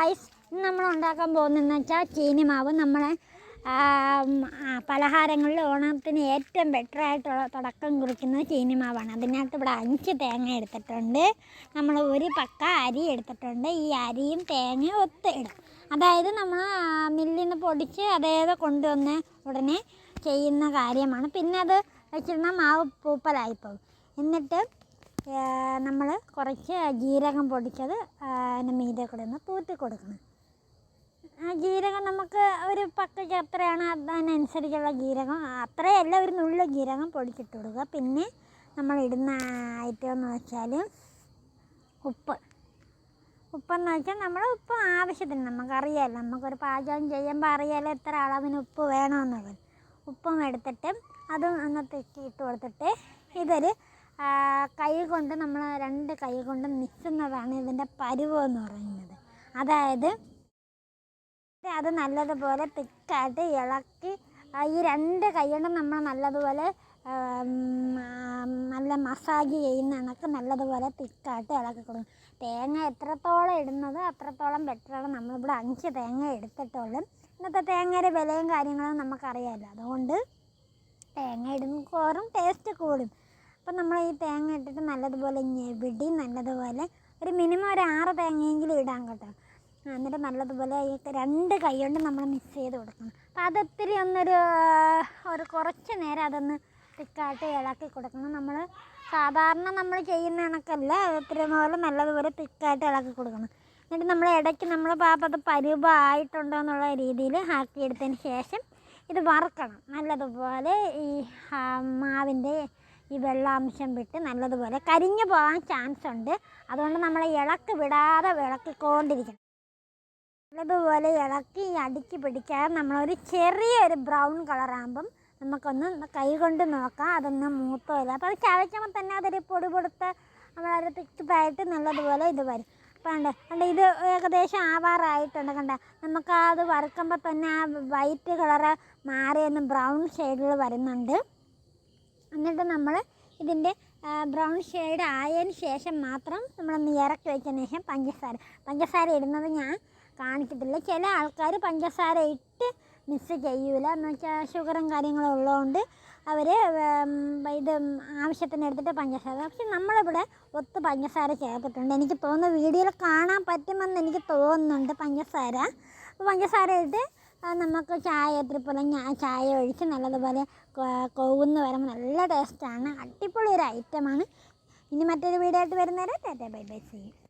Guys നമ്മൾ ഉണ്ടാക്കാൻ പോകുന്നതെന്ന് വെച്ചാൽ ചീനി മാവ്. നമ്മളെ പലഹാരങ്ങളിൽ ഓണത്തിന് ഏറ്റവും ബെറ്റർ ആയിട്ടുള്ള തുടക്കം കുറിക്കുന്നത് ചീനി മാവാണ്. അതിനകത്ത് ഇവിടെ അഞ്ച് തേങ്ങ എടുത്തിട്ടുണ്ട്. നമ്മൾ ഒരു പക്ക അരി എടുത്തിട്ടുണ്ട്. ഈ അരിയും തേങ്ങയും ഒത്ത് ഇടും. അതായത് നമ്മൾ മില്ലിൽ നിന്ന് പൊടിച്ച് അതായത് കൊണ്ടുവന്ന് ഉടനെ ചെയ്യുന്ന കാര്യമാണ്. പിന്നെ അത് വെച്ചിരുന്ന മാവ് പൂപ്പലായിപ്പോകും. എന്നിട്ട് നമ്മൾ കുറച്ച് ജീരകം പൊടിച്ചത് അതിന്റെ മീതെ കൂടെ ഒന്ന് തൂത്തി കൊടുക്കണം. ആ ജീരകം നമുക്ക് ഒരു പക്കയ്ക്ക് എത്രയാണ് അതിനനുസരിച്ചുള്ള ജീരകം. അത്രയല്ല ഒരു നുള്ളു ജീരകം പൊടിച്ചിട്ട് കൊടുക്കുക. പിന്നെ നമ്മൾ ഇടുന്ന ഐറ്റം എന്ന് വെച്ചാൽ ഉപ്പ്. ഉപ്പെന്ന് വെച്ചാൽ നമ്മൾ ഉപ്പ് ആവശ്യത്തിന് നമുക്കറിയാമല്ലോ നമുക്കൊരു പാചകം ചെയ്യുമ്പോൾ അറിയാമല്ലോ എത്ര അളവിന് ഉപ്പ് വേണമെന്നുള്ളത് ഉപ്പും എടുത്തിട്ട് അതും ഒന്ന് തെറ്റി ഇട്ട് കൊടുത്തിട്ട് ഇതൊരു കൈ കൊണ്ട് നമ്മൾ രണ്ട് കൈ കൊണ്ട് മിക്സുന്നതാണ് ഇതിന്റെ പരുവം എന്ന് പറയുന്നത്. അതായത് അത് നല്ലതുപോലെ തിക്കായിട്ട് ഇളക്കി ഈ രണ്ട് കൈ കൊണ്ട് നമ്മൾ നല്ലതുപോലെ നല്ല മസാജ് ചെയ്യുന്ന കണക്ക് നല്ലതുപോലെ തിക്കായിട്ട് ഇളക്കി കൊടുക്കും. തേങ്ങ എത്രത്തോളം ഇടുന്നത് അത്രത്തോളം ബെറ്ററാണ് നമ്മളിവിടെ അഞ്ച് തേങ്ങ എടുത്തിട്ടുള്ളൂ. ഇന്നത്തെ തേങ്ങയുടെ വിലയും കാര്യങ്ങളും നമുക്കറിയാമല്ലോ. അതുകൊണ്ട് തേങ്ങ ഇടുമ്പോറും ടേസ്റ്റ് കൂടും. അപ്പം നമ്മൾ ഈ തേങ്ങ ഇട്ടിട്ട് നല്ലതുപോലെ ഞെവിടി നല്ലതുപോലെ ഒരു മിനിമം ഒരു ആറ് തേങ്ങയെങ്കിലും ഇടാം കേട്ടോ. എന്നിട്ട് നല്ലതുപോലെ ഈ രണ്ട് കൈ കൊണ്ട് നമ്മൾ മിക്സ് ചെയ്ത് കൊടുക്കണം. അപ്പം അതൊത്തിരി ഒന്നൊരു ഒരു കുറച്ച് നേരം അതൊന്ന് തിക്കായിട്ട് ഇളക്കി കൊടുക്കണം. നമ്മൾ സാധാരണ നമ്മൾ ചെയ്യുന്ന കണക്കല്ല ഒത്തിരി പോലെ നല്ലതുപോലെ തിക്കായിട്ട് ഇളക്കി കൊടുക്കണം. എന്നിട്ട് നമ്മൾ ഇടയ്ക്ക് നമ്മൾ പാപ്പത് പരുവമായിട്ടുണ്ടോ എന്നുള്ള രീതിയിൽ ആക്കിയെടുത്തതിന് ശേഷം ഇത് വറുക്കണം. നല്ലതുപോലെ ഈ മാവിന്റെ ഈ വെള്ളാംശം വിട്ട് നല്ലതുപോലെ കരിഞ്ഞു പോകാൻ ചാൻസ് ഉണ്ട്. അതുകൊണ്ട് നമ്മൾ ഇളക്ക് വിടാതെ വിളക്കിക്കൊണ്ടിരിക്കണം. നല്ലതുപോലെ ഇളക്കി അടുക്കി പിടിക്കാതെ നമ്മളൊരു ചെറിയൊരു ബ്രൗൺ കളറാകുമ്പം നമുക്കൊന്ന് കൈ കൊണ്ട് നോക്കാം. അതൊന്ന് മൂത്തോ ഇല്ല. അപ്പോൾ അത് ചവയ്ക്കുമ്പോൾ തന്നെ അതൊരു പൊടി പൊടുത്ത നമ്മളൊരു തിക്തായിട്ട് നല്ലതുപോലെ ഇത് വരും. അപ്പോൾ ഉണ്ട് കണ്ട? ഇത് ഏകദേശം ആവാറായിട്ടുണ്ട് കണ്ട? നമുക്ക് അത് വറുക്കുമ്പോൾ തന്നെ ആ വൈറ്റ് കളറ് മാറിയൊന്ന് ബ്രൗൺ ഷെയ്ഡിൽ വരുന്നുണ്ട്. എന്നിട്ട് നമ്മൾ ഇതിന്റെ ബ്രൗൺ ഷെയ്ഡ് ആയതിന് ശേഷം മാത്രം നമ്മളൊന്ന് ഇറക്കി വെച്ചതിന് ശേഷം പഞ്ചസാര. പഞ്ചസാര ഇടുന്നത് ഞാൻ കാണിച്ചിട്ടില്ല. ചില ആൾക്കാർ പഞ്ചസാര ഇട്ട് മിക്സ് ചെയ്യൂല. എന്ന് വെച്ചാൽ ഷുഗറും കാര്യങ്ങളും ഉള്ളതുകൊണ്ട് അവർ ഇത് ആവശ്യത്തിന് എടുത്തിട്ട് പഞ്ചസാര പക്ഷെ നമ്മളിവിടെ ഒത്ത് പഞ്ചസാര ചേർത്തിട്ടുണ്ട്. എനിക്ക് തോന്നുന്നു വീഡിയോയിൽ കാണാൻ പറ്റുമെന്ന് എനിക്ക് തോന്നുന്നുണ്ട് പഞ്ചസാര. അപ്പോൾ പഞ്ചസാര ഇട്ട് നമുക്ക് ചായ ഞാൻ ചായ ഒഴിച്ച് നല്ലതുപോലെ കൊവുന്ന് വരുമ്പോൾ നല്ല ടേസ്റ്റാണ് അടിപൊളി ഒരു ഐറ്റമാണ് ഇനി മറ്റൊരു വീഡിയോ ആയിട്ട് വരുന്നവരെ ടാറ്റാ ബൈ ബൈ ചെയ്യും